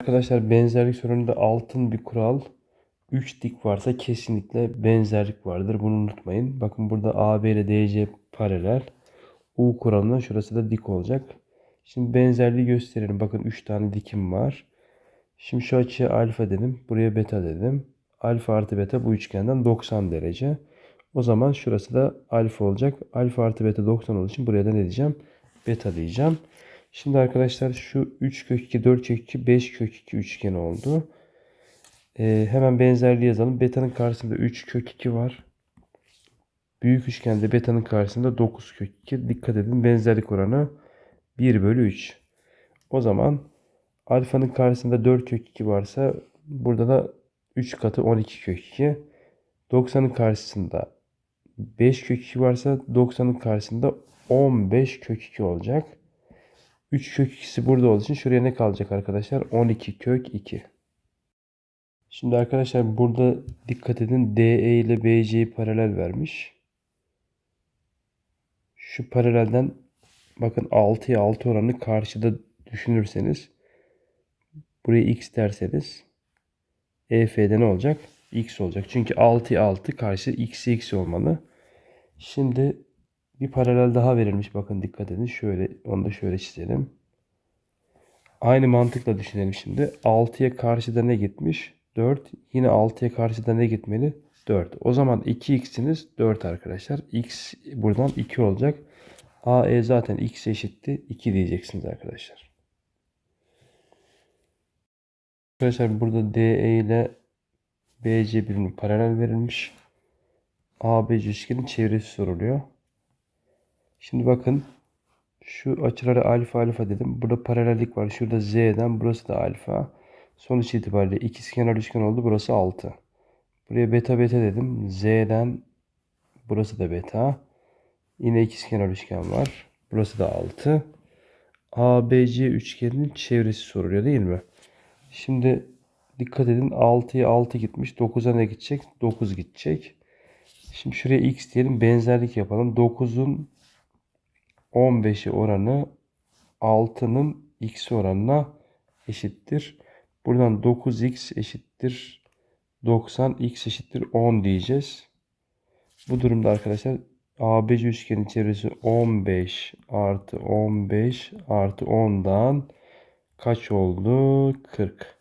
Arkadaşlar benzerlik sorununda altın bir kural. 3 dik varsa kesinlikle benzerlik vardır. Bunu unutmayın. Bakın burada AB ile DC paralel. U kuralından şurası da dik olacak. Şimdi benzerliği gösterelim. Bakın 3 tane dikim var. Şimdi şu açıya alfa dedim. Buraya beta dedim. Alfa artı beta bu üçgenden 90 derece. O zaman şurası da alfa olacak. Alfa artı beta 90 olduğu için buraya da ne diyeceğim? Beta diyeceğim. Şimdi arkadaşlar şu 3 kök 2, 4 kök 2, 5 kök 2 üçgen oldu. Ee, hemen benzerliği yazalım. Beta'nın karşısında 3 kök 2 var. Büyük üçgende beta'nın karşısında 9 kök 2. Dikkat edin benzerlik oranı 1 bölü 3. O zaman alfanın karşısında 4 kök 2 varsa burada da 3 katı 12 kök 2. 90'ın karşısında 5 kök 2 varsa 90'ın karşısında 15 kök 2 olacak. 3 kök 2'si burada olduğu için şuraya ne kalacak arkadaşlar? 12 kök 2. Şimdi arkadaşlar burada dikkat edin DE ile BC'yi paralel vermiş. Şu paralelden bakın 6'ya 6 oranı karşıda düşünürseniz buraya x derseniz EF'de ne olacak? X olacak. Çünkü 6'ya 6 karşı x'e x olmalı. Şimdi bir paralel daha verilmiş. Bakın dikkat edin. Şöyle onu da şöyle çizelim. Aynı mantıkla düşünelim şimdi. 6'ya karşıda ne gitmiş? 4. Yine 6'ya karşıda ne gitmeli? 4. O zaman 2x'iniz 4 arkadaşlar. x buradan 2 olacak. AE zaten x eşitti. 2 diyeceksiniz arkadaşlar. Arkadaşlar burada DE ile BC birbirine paralel verilmiş. ABC üçgenin çevresi soruluyor. Şimdi bakın şu açılara alfa alfa dedim. Burada paralellik var. Şurada Z'den burası da alfa. Sonuç itibariyle ikizkenar üçgen oldu. Burası 6. Buraya beta beta dedim. Z'den burası da beta. Yine ikizkenar üçgen var. Burası da 6. ABC üçgeninin çevresi soruluyor değil mi? Şimdi dikkat edin 6'ya 6 gitmiş. 9'a ne gidecek? 9 gidecek. Şimdi şuraya x diyelim. Benzerlik yapalım. 9'un 15'i oranı 6'nın x oranına eşittir. Buradan 9x eşittir 90 x eşittir 10 diyeceğiz. Bu durumda arkadaşlar ABC üçgenin çevresi 15 artı 15 artı 10'dan kaç oldu? 40.